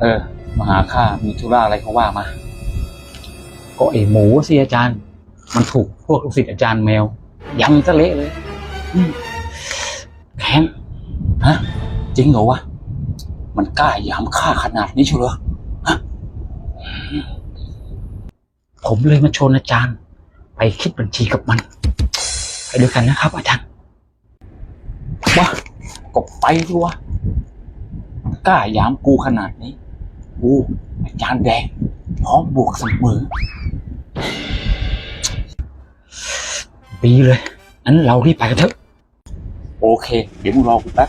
เออ มาหาข้ามีธุระอะไรเขาว่ามา ก็ไอหมูสิอาจารย์ มันถูกพวกลูกศิษย์อาจารย์แมวยำซะเละเลยอืมแค้นฮะ จริงเหรอวะ มันกล้าหยามข้าขนาดนี้เชียวเหรอผมเลยมาชวนอาจารย์ ไปคิดบัญชีกับมัน ไปด้วยกันนะครับ อาจารย์วะก็ไปดิวะมันกล้าหยามกูขนาดนี้ กูอาจารย์แดงพร้อมบวกเสมอดีเลยงั้นเรารีบไปกันเถอะ โอเค เดี๋ยวมึงรอกูแป๊บ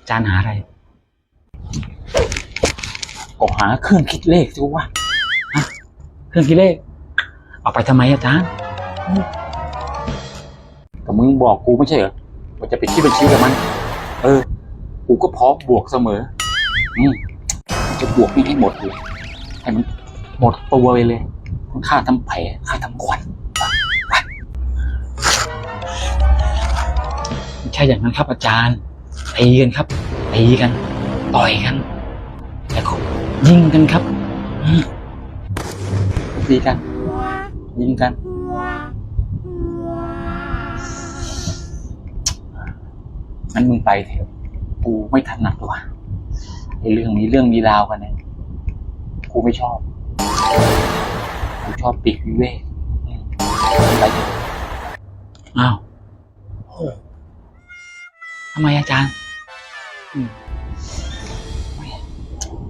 อาจารย์หาอะไร ก็หาเครื่องคิดเลขสิวะเครื่องคิดเลข เอาไปทำไมอาจารย์แต่มึงบอกกูไม่ใช่เหรอว่าจะไปคิดบัญชีกับมัน เออ กูก็พร้อมบวกเสมอ อืม จะบวกนี่ให้หมดเลยให้มันหมดตัวไปเลยทั้งค่าทำแผลค่าทำขวัญไม่ใช่อย่างนั้นครับ อาจารย์ตีกันครับตีกัน ต่อยกันแล้วก็ยิงกันครับอืมดีกัน ยิงกันงั้นมึงไปเถอะกูไม่ถนัดว่ะไอ้ เรื่องนี้เรื่องมีราวกันเนี่ยกูไม่ชอบกูชอบปีกวิเวกอืมไปเถอะอ้าวโอ้ทำไมอาจารย์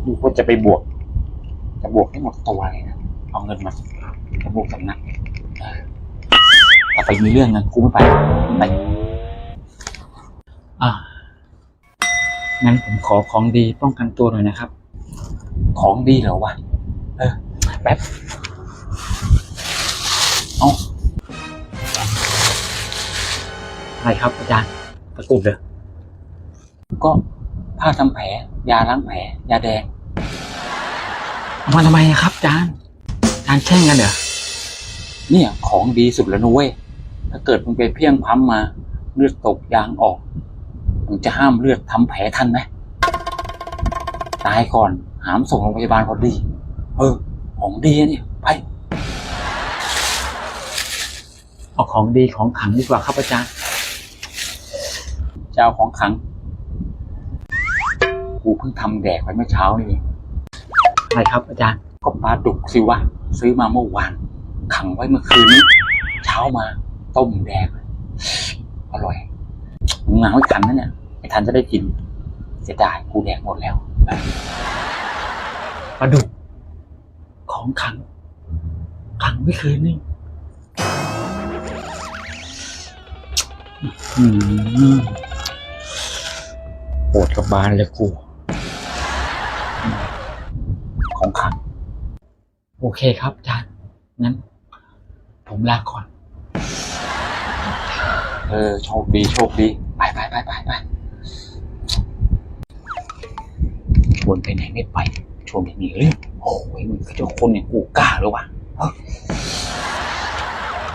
ดูว่าจะไปบวก จะบวกให้หมดตัวเลยนะเอาเงินมาจะบวกสำนักเออถ้าไปมีเรื่องนั้นกูไม่ไปไป อ่า งั้นผมขอของดีป้องกันตัวหน่อยนะครับ ของดีเหรอวะ เออ แป๊บ เอาอะไรครับอาจารย์ตะกรุดเหรอก็ผ้าทำแผล ยาล้างแผล ยาแดงเอามาทำไมอะครับอาจารย์อาจารย์แช่งกันเหรอ เนี่ยของดีสุดแล้วนะเว้ยถ้าเกิดมึงไปเพี้ยงพั้มมา เลือดตกยางออก มึงจะห้ามเลือดทำแผลทันไหมตายก่อนหามส่งโรงพยาบาลพอดี เออ ของดีอะเนี่ยไปเอาของดีของขลังดีกว่าครับอาจารย์เจ้าของขลัง กูเพิ่งทำแดกไปเมื่อเช้านี่เองอะไรครับอาจารย์ ก็ปลาดุกสิวะ ซื้อมาเมื่อวาน ขังไว้เมื่อคืนนี้ เช้ามาต้มแดกเลยอร่อย มึงมาไม่ทันนะเนี่ยไม่ทันจะได้กิน เสียดายกูแดกหมดแล้วปลาดุกของขลังขลังไม่คืนนี่อืมปวดกับบานเลยกู ของขัง โอเคครับอาจารย์งั้น ผมลาก่อนเออโชคดีโชคดีไปไปไปไปไปชวนไปไหนไม่ไปชวนไปหนีเรื่องโอ้ยมึงคือเจ้าคนเนี่ยกูกล้าหรือวะเฮ้ย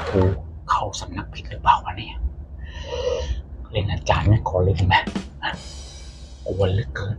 กูเข้าสำนักผิดหรือเปล่าวะเนี่ยเล่นอาจารย์ไม่ขอเล่นไหมกลัวเหลือเกิน